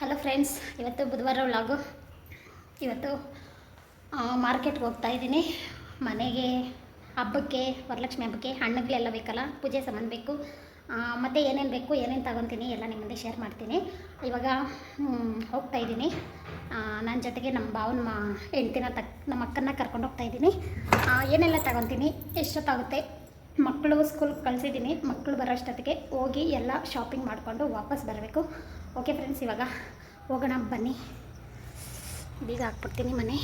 Hello friends ಇವತ್ತು ಬುಧವಾರ vlog ಇವತ್ತು ಮಾರ್ಕೆಟ್ಗೆ ಹೋಗ್ತಾ ಇದ್ದೀನಿ. ಮನೆಗೆ, ಹಬ್ಬಕ್ಕೆ, ವರಲಕ್ಷ್ಮಿ ಹಬ್ಬಕ್ಕೆ ಹಣ್ಣುಗಳೆಲ್ಲ ಬೇಕಲ್ಲ, ಪೂಜೆ ಸಾಮಾನು ಬೇಕು. ಮತ್ತು ಏನೇನು ಬೇಕು, ಏನೇನು ತಗೊತೀನಿ ಎಲ್ಲ ನಿಮ್ಮ ಮುಂದೆ ಶೇರ್ ಮಾಡ್ತೀನಿ. ಇವಾಗ ಹೋಗ್ತಾ ಇದ್ದೀನಿ. ನನ್ನ ಜೊತೆಗೆ ನಮ್ಮ ಭಾವನ ಮಾ, ಹೆಂಡ್ತಿನ ತಕ್, ನಮ್ಮ ಅಕ್ಕನ್ನ ಕರ್ಕೊಂಡು ಹೋಗ್ತಾ ಇದ್ದೀನಿ. ಏನೆಲ್ಲ ತಗೊತೀನಿ, ಎಷ್ಟೊತ್ತಾಗುತ್ತೆ? ಮಕ್ಕಳು ಸ್ಕೂಲ್ಗೆ ಕಳಿಸಿದ್ದೀನಿ. ಮಕ್ಕಳು ಬರೋಷ್ಟೊತ್ತಿಗೆ ಹೋಗಿ ಎಲ್ಲ ಶಾಪಿಂಗ್ ಮಾಡಿಕೊಂಡು ವಾಪಸ್ ಬರಬೇಕು. ಓಕೆ ಫ್ರೆಂಡ್ಸ್ ಇವಾಗ ಹೋಗೋಣ ಬನ್ನಿ. ಬೀಗ ಹಾಕ್ಬಿಡ್ತೀನಿ ಮನೆ.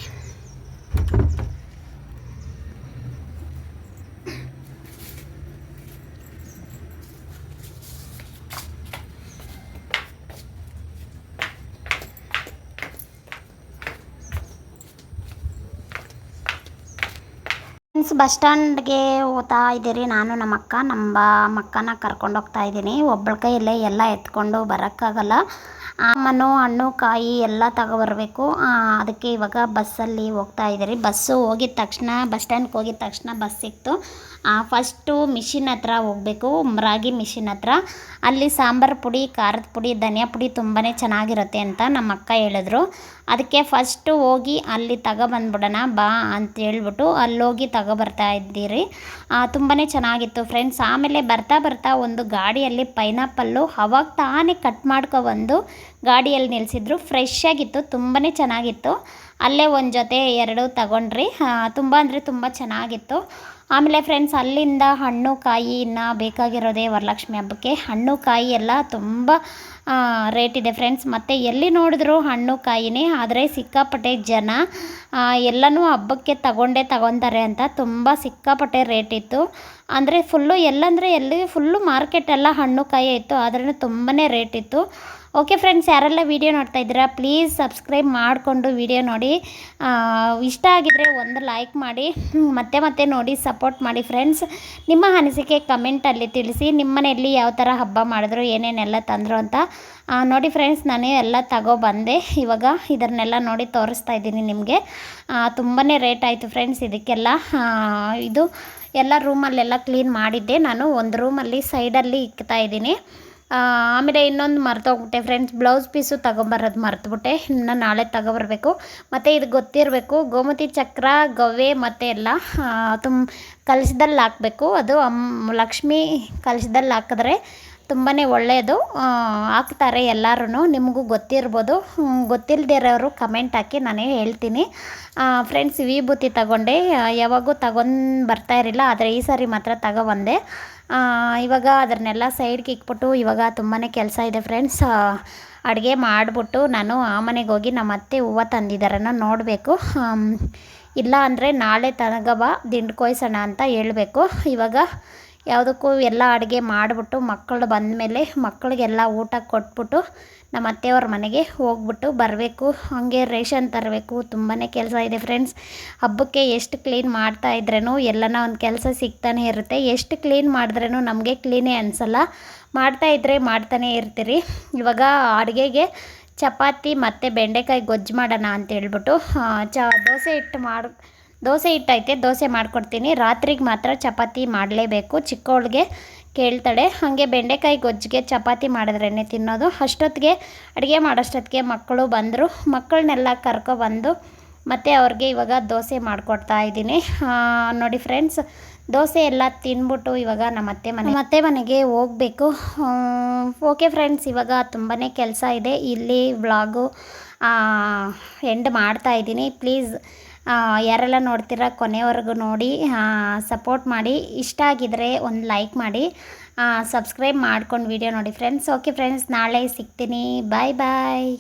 ಫ್ರೆಂಡ್ಸ್ ಬಸ್ ಸ್ಟ್ಯಾಂಡ್ಗೆ ಹೋಗ್ತಾ ಇದ್ದೀರಿ. ನಾನು ನಮ್ಮ ಅಕ್ಕ, ನಮ್ಮ ಮಕ್ಕನ ಕರ್ಕೊಂಡು ಹೋಗ್ತಾ ಇದ್ದೀನಿ. ಒಬ್ಬಳ ಕೈಯಲ್ಲೇ ಎಲ್ಲ ಎತ್ಕೊಂಡು ಬರೋಕ್ಕಾಗಲ್ಲ. ಮಣ್ಣು, ಹಣ್ಣು, ಕಾಯಿ ಎಲ್ಲ ತಗೋಬರ್ಬೇಕು. ಅದಕ್ಕೆ ಇವಾಗ ಬಸ್ಸಲ್ಲಿ ಹೋಗ್ತಾ ಇದ್ದೀರಿ. ಬಸ್ಸು ಹೋಗಿದ ತಕ್ಷಣ, ಬಸ್ ಸ್ಟ್ಯಾಂಡ್ಗೆ ಹೋಗಿದ ತಕ್ಷಣ ಬಸ್ ಸಿಕ್ತು. ಫಸ್ಟು ಮಿಷಿನ್ ಹತ್ರ ಹೋಗಬೇಕು, ರಾಗಿ ಮಿಷಿನ್ ಹತ್ರ. ಅಲ್ಲಿ ಸಾಂಬಾರು ಪುಡಿ, ಖಾರದ ಪುಡಿ, ಧನಿಯಾ ಪುಡಿ ತುಂಬಾ ಚೆನ್ನಾಗಿರುತ್ತೆ ಅಂತ ನಮ್ಮ ಅಕ್ಕ ಹೇಳಿದ್ರು. ಅದಕ್ಕೆ ಫಸ್ಟು ಹೋಗಿ ಅಲ್ಲಿ ತಗೊಬಂದ್ಬಿಡೋಣ ಬಾ ಅಂತ ಹೇಳ್ಬಿಟ್ಟು ಅಲ್ಲೋಗಿ ತಗೊಬರ್ತಾ ಇದ್ದೀರಿ. ತುಂಬಾ ಚೆನ್ನಾಗಿತ್ತು ಫ್ರೆಂಡ್ಸ್. ಆಮೇಲೆ ಬರ್ತಾ ಬರ್ತಾ ಒಂದು ಗಾಡಿಯಲ್ಲಿ ಪೈನಾಪಲ್ಲು ಅವಾಗ ತಾನೇ ಕಟ್ ಮಾಡ್ಕೊಬಂದು ಗಾಡಿಯಲ್ಲಿ ನಿಲ್ಲಿಸಿದ್ರು ಫ್ರೆಶ್ ಆಗಿತ್ತು ತುಂಬಾ ಚೆನ್ನಾಗಿತ್ತು. ಅಲ್ಲೇ ಒಂದು ಜೊತೆ ಎರಡು ತಗೊಂಡ್ರಿ. ತುಂಬ ಅಂದರೆ ತುಂಬ ಚೆನ್ನಾಗಿತ್ತು. ಆಮೇಲೆ ಫ್ರೆಂಡ್ಸ್ ಅಲ್ಲಿಂದ ಹಣ್ಣು, ಕಾಯಿ ಇನ್ನು ಬೇಕಾಗಿರೋದೇ ವರಲಕ್ಷ್ಮಿ ಹಬ್ಬಕ್ಕೆ. ಹಣ್ಣು, ಕಾಯಿ ಎಲ್ಲ ತುಂಬ ರೇಟ್ ಇದೆ ಫ್ರೆಂಡ್ಸ್ ಮತ್ತು ಎಲ್ಲಿ ನೋಡಿದ್ರು ಹಣ್ಣು, ಕಾಯಿನೇ, ಆದರೆ ಸಿಕ್ಕಾಪಟ್ಟೆ ಜನ ಎಲ್ಲನೂ ಹಬ್ಬಕ್ಕೆ ತಗೊಂಡೇ ತಗೊತಾರೆ ಅಂತ ತುಂಬ ಸಿಕ್ಕಾಪಟ್ಟೆ ರೇಟ್ ಇತ್ತು. ಅಂದರೆ ಫುಲ್ಲು ಎಲ್ಲಂದರೆ ಎಲ್ಲಿ ಫುಲ್ಲು ಮಾರ್ಕೆಟ್ ಎಲ್ಲ ಹಣ್ಣು ಕಾಯಿ ಇತ್ತು ಆದ್ರೂ ತುಂಬಾ ರೇಟ್ ಇತ್ತು. ಓಕೆ ಫ್ರೆಂಡ್ಸ್ ಯಾರೆಲ್ಲ ವೀಡಿಯೋ ನೋಡ್ತಾ ಇದ್ದೀರಾ ಪ್ಲೀಸ್ ಸಬ್ಸ್ಕ್ರೈಬ್ ಮಾಡಿಕೊಂಡು ವೀಡಿಯೋ ನೋಡಿ. ಇಷ್ಟ ಆಗಿದ್ರೆ ಒಂದು ಲೈಕ್ ಮಾಡಿ, ಮತ್ತೆ ಮತ್ತೆ ನೋಡಿ ಸಪೋರ್ಟ್ ಮಾಡಿ ಫ್ರೆಂಡ್ಸ್ ನಿಮ್ಮ ಅನಿಸಿಕೆ ಕಮೆಂಟಲ್ಲಿ ತಿಳಿಸಿ ನಿಮ್ಮನೆಯಲ್ಲಿ ಯಾವ ಥರ ಹಬ್ಬ ಮಾಡಿದ್ರು, ಏನೇನೆಲ್ಲ ತಂದರು ಅಂತ. ನೋಡಿ ಫ್ರೆಂಡ್ಸ್ ನಾನು ಎಲ್ಲ ತಗೋ ಬಂದೆ ಇವಾಗ ಇದನ್ನೆಲ್ಲ ನೋಡಿ ತೋರಿಸ್ತಾ ಇದ್ದೀನಿ ನಿಮಗೆ. ತುಂಬಾ ರೇಟ್ ಆಯಿತು ಫ್ರೆಂಡ್ಸ್ ಇದಕ್ಕೆಲ್ಲ. ಇದು ಎಲ್ಲ ರೂಮಲ್ಲೆಲ್ಲ ಕ್ಲೀನ್ ಮಾಡಿದ್ದೆ. ನಾನು ಒಂದು ರೂಮಲ್ಲಿ ಸೈಡಲ್ಲಿ ಇಕ್ತಾ ಇದ್ದೀನಿ. ಆಮೇಲೆ ಇನ್ನೊಂದು ಮರ್ತೋಗ್ಬಿಟ್ಟೆ ಫ್ರೆಂಡ್ಸ್ ಬ್ಲೌಸ್ ಪೀಸು ತಗೊಂಬರೋದು ಮರ್ತುಬಿಟ್ಟೆ ಇನ್ನು ನಾಳೆ ತಗೊಬರಬೇಕು. ಮತ್ತು ಇದು ಗೊತ್ತಿರಬೇಕು, ಗೋಮತಿ ಚಕ್ರ, ಗವ್ವೆ ಮತ್ತು ಎಲ್ಲ ತುಂಬ ಕಲಸದಲ್ಲಿ ಹಾಕಬೇಕು. ಅದು ಅಮ್, ಲಕ್ಷ್ಮಿ ಕಲಸದಲ್ಲಿ ಹಾಕಿದ್ರೆ ತುಂಬಾ ಒಳ್ಳೆಯದು ಹಾಕ್ತಾರೆ ಎಲ್ಲರೂ ನಿಮಗೂ ಗೊತ್ತಿರ್ಬೋದು. ಗೊತ್ತಿಲ್ಲದೆ ಇರೋರು ಕಮೆಂಟ್ ಹಾಕಿ ನಾನೇ ಹೇಳ್ತೀನಿ. ಫ್ರೆಂಡ್ಸ್ ವಿಭೂತಿ ತಗೊಂಡೆ. ಯಾವಾಗೂ ತಗೊಂಡು ಬರ್ತಾ ಇರಲಿಲ್ಲ, ಆದರೆ ಈ ಸಾರಿ ಮಾತ್ರ ತಗೊಬಂದೆ. ಬಂದೆ ಇವಾಗ ಅದನ್ನೆಲ್ಲ ಸೈಡ್ಗೆ ಇಕ್ಬಿಟ್ಟು ಇವಾಗ ತುಂಬಾ ಕೆಲಸ ಇದೆ ಫ್ರೆಂಡ್ಸ್ ಅಡುಗೆ ಮಾಡಿಬಿಟ್ಟು ನಾನು ಆ ಮನೆಗೆ ಹೋಗಿ ನಮ್ಮ ಅತ್ತೆ ಹೂವು ತಂದಿದ್ದಾರನ್ನ ನೋಡಬೇಕು. ಇಲ್ಲ ಅಂದರೆ ನಾಳೆ ತನಗಬ ದಿಂಡು ಕೊಯ್ಸೋಣ ಅಂತ ಹೇಳಬೇಕು. ಇವಾಗ ಯಾವುದಕ್ಕೂ ಎಲ್ಲ ಅಡುಗೆ ಮಾಡಿಬಿಟ್ಟು ಮಕ್ಕಳು ಬಂದಮೇಲೆ ಮಕ್ಕಳಿಗೆಲ್ಲ ಊಟ ಕೊಟ್ಬಿಟ್ಟು ನಮ್ಮ ಅತ್ತೆಯವ್ರ ಮನೆಗೆ ಹೋಗ್ಬಿಟ್ಟು ಬರಬೇಕು. ಹಾಗೆ ರೇಷನ್ ತರಬೇಕು. ತುಂಬಾ ಕೆಲಸ ಇದೆ ಫ್ರೆಂಡ್ಸ್ ಹಬ್ಬಕ್ಕೆ ಎಷ್ಟು ಕ್ಲೀನ್ ಮಾಡ್ತಾ ಇದ್ರೂ ಎಲ್ಲನ ಒಂದು ಕೆಲಸ ಸಿಗ್ತಾನೆ ಇರುತ್ತೆ. ಎಷ್ಟು ಕ್ಲೀನ್ ಮಾಡಿದ್ರೂ ನಮಗೆ ಕ್ಲೀನೇ ಅನಿಸಲ್ಲ. ಮಾಡ್ತಾ ಇದ್ದರೆ ಮಾಡ್ತಾನೆ ಇರ್ತೀರಿ. ಇವಾಗ ಅಡುಗೆಗೆ ಚಪಾತಿ ಮತ್ತು ಬೆಂಡೆಕಾಯಿ ಗೊಜ್ಜು ಮಾಡೋಣ ಅಂತ ಹೇಳ್ಬಿಟ್ಟು ಆ, ಚ ದೋಸೆ ಹಿಟ್ಟು ಮಾಡಿ ದೋಸೆ ಹಿಟ್ಟೈತೆ, ದೋಸೆ ಮಾಡಿಕೊಡ್ತೀನಿ. ರಾತ್ರಿಗೆ ಮಾತ್ರ ಚಪಾತಿ ಮಾಡಲೇಬೇಕು. ಚಿಕ್ಕವಳಿಗೆ ಕೇಳ್ತಾಳೆ, ಹಾಗೆ ಬೆಂಡೆಕಾಯಿ ಗೊಜ್ಜಿಗೆ ಚಪಾತಿ ಮಾಡಿದ್ರೇ ತಿನ್ನೋದು? ಅಷ್ಟೊತ್ತಿಗೆ ಅಡುಗೆ ಮಾಡೋಷ್ಟೊತ್ತಿಗೆ ಮಕ್ಕಳು ಬಂದರು. ಮಕ್ಕಳನ್ನೆಲ್ಲ ಕರ್ಕೊಬಂದು ಮತ್ತು ಅವ್ರಿಗೆ ಇವಾಗ ದೋಸೆ ಮಾಡಿಕೊಡ್ತಾ ಇದ್ದೀನಿ. ನೋಡಿ ಫ್ರೆಂಡ್ಸ್, ದೋಸೆ ಎಲ್ಲ ತಿನ್ಬಿಟ್ಟು ಇವಾಗ ನಮ್ಮ ಅತ್ತೆ ಮನೆ ಮತ್ತೆ ಮನೆಗೆ ಹೋಗಬೇಕು. ಓಕೆ ಫ್ರೆಂಡ್ಸ್, ಇವಾಗ ತುಂಬಾ ಕೆಲಸ ಇದೆ. ಇಲ್ಲಿ ವ್ಲಾಗು ಎಂಡ್ ಮಾಡ್ತಾ ಇದ್ದೀನಿ. ಪ್ಲೀಸ್ ಯಾರೆಲ್ಲ ನೋಡ್ತೀರಾ ಕೊನೆವರೆಗೂ ನೋಡಿ ಸಪೋರ್ಟ್ ಮಾಡಿ, ಇಷ್ಟ ಆಗಿದ್ರೆ ಒಂದು ಲೈಕ್ ಮಾಡಿ ಸಬ್ಸ್ಕ್ರೈಬ್ ಮಾಡ್ಕೊಂಡು ವಿಡಿಯೋ ನೋಡಿ ಫ್ರೆಂಡ್ಸ್ ಓಕೆ ಫ್ರೆಂಡ್ಸ್ ನಾಳೆ ಸಿಗ್ತೀನಿ. ಬಾಯ್ ಬಾಯ್